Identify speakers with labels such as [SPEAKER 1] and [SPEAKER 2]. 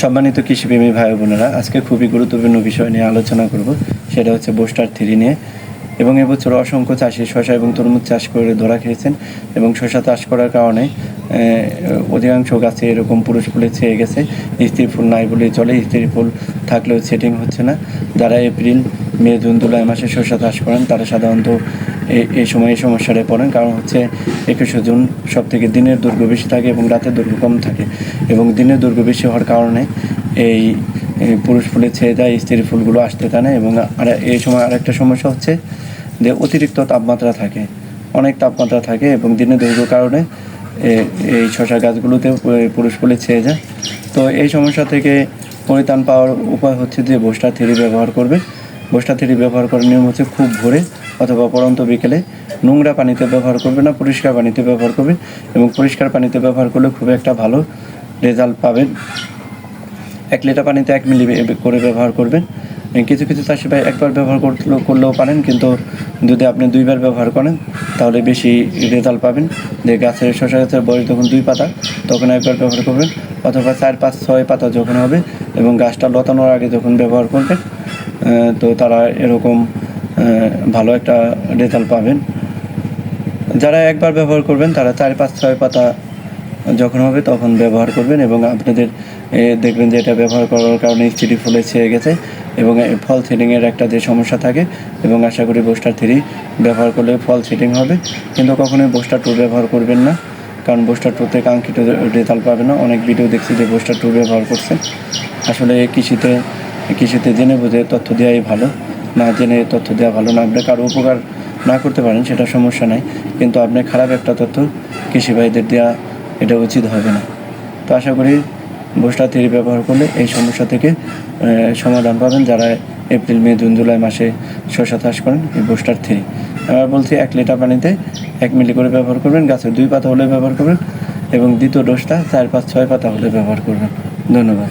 [SPEAKER 1] সম্মানিত কৃষিপ্রেমী ভাই বোনেরা, আজকে খুবই গুরুত্বপূর্ণ বিষয় নিয়ে আলোচনা করব। সেটা হচ্ছে বোস্টার থ্রি নিয়ে। এবং এবছর অসংখ্য চাষি শশা এবং তরমুজ চাষ করে ধরা খেয়েছেন এবং শশা চাষ করার কারণে অধিকাংশ গাছে এরকম পুরুষ ফুলে ছেয়ে গেছে। স্ত্রী ফুল নাই বলে চলে স্ত্রী ফুল থাকলেও সেটিং হচ্ছে না। যারা এপ্রিল মে, জুন, জুলাই মাসে শসা চাষ করেন। তারা সাধারণত এই সময় এই সমস্যাটায় পড়েন। কারণ হচ্ছে একুশে জুন সব থেকে দিনের দৈর্ঘ্য বেশি থাকে এবং রাতে দৈর্ঘ্য কম থাকে। এবং দিনের দৈর্ঘ্য বেশি হওয়ার কারণে এই পুরুষ ফুলে ছেয়ে যায়, স্ত্রী ফুলগুলো আসতে টানে এবং আর এই সময় আরেকটা সমস্যা হচ্ছে যে অতিরিক্ত তাপমাত্রা থাকে। অনেক তাপমাত্রা থাকে এবং দিনের দৈর্ঘ্য কারণে এই শশা গাছগুলোতে পুরুষ ফুলে ছেয়ে যায়। তো এই সমস্যা থেকে পরিত্রাণ পাওয়ার উপায় হচ্ছে যে বোস্টার থ্রি ব্যবহার করবে। বোস্টার থ্রি ব্যবহার করার নিয়ম হচ্ছে খুব ভোরে অথবা পরন্ত বিকেলে। নোংরা পানিতে ব্যবহার করবে না, পরিষ্কার পানিতে ব্যবহার করবে এবং পরিষ্কার পানিতে ব্যবহার করলে খুব একটা ভালো রেজাল্ট পাবেন। এক লিটার পানিতে এক মিলি করে ব্যবহার করবেন। কিছু কিছু চাষি ভাই একবার ব্যবহার করলেও করলেও পারেন কিন্তু যদি আপনি দুইবার ব্যবহার করেন তাহলে বেশি রেজাল্ট পাবেন। যে গাছের শশা গাছের বয়স যখন দুই পাতা, তখন একবার ব্যবহার করবেন অথবা চার, পাঁচ, ছয় পাতা যখন হবে এবং গাছটা লতানোর আগে যখন ব্যবহার করবেন তো তারা এরকম ভালো একটা রেজাল্ট পাবেন। যারা একবার ব্যবহার করবেন, তারা চার পাঁচ ছয় পাতা যখন হবে তখন ব্যবহার করবেন এবং আপনাদের দেখবেন যে এটা ব্যবহার করার কারণে স্ত্রী ফুলে ছেয়ে গেছে এবং ফল সিডিংয়ের একটা যে সমস্যা থাকে এবং আশা করি বোস্টার থ্রি ব্যবহার করলে ফল সিডিং হবে। কিন্তু কখনোই বোস্টার টু ব্যবহার করবেন না, কারণ বোস্টার টুতে কাঙ্ক্ষিত রেজাল্ট পাবে না। অনেক ভিডিও দেখছি যে বোস্টার টু ব্যবহার করছেন আসলে কৃষিতে কৃষিতে জেনে বুঝে তথ্য দেওয়াই ভালো, না জেনে তথ্য দেওয়া ভালো না, আপনি কারও উপকার না করতে পারেন, সেটা সমস্যা নাই। কিন্তু আপনি খারাপ একটা তথ্য কৃষি ভাইদের দেওয়া এটা উচিত হবে না। তো আশা করি বোস্টার থ্রি ব্যবহার করলে এই সমস্যা থেকে সমাধান পাবেন যারা এপ্রিল, মে, জুন, জুলাই মাসে শসা চাষ করেন এই বোস্টার থ্রি। আমরা বলছি, এক লিটার পানিতে এক মিলি করে ব্যবহার করবেন, গাছের দুই পাতা হলে ব্যবহার করবেন, এবং দ্বিতীয় ডোজটা চার, পাঁচ, ছয় পাতা হলে ব্যবহার করবেন। ধন্যবাদ।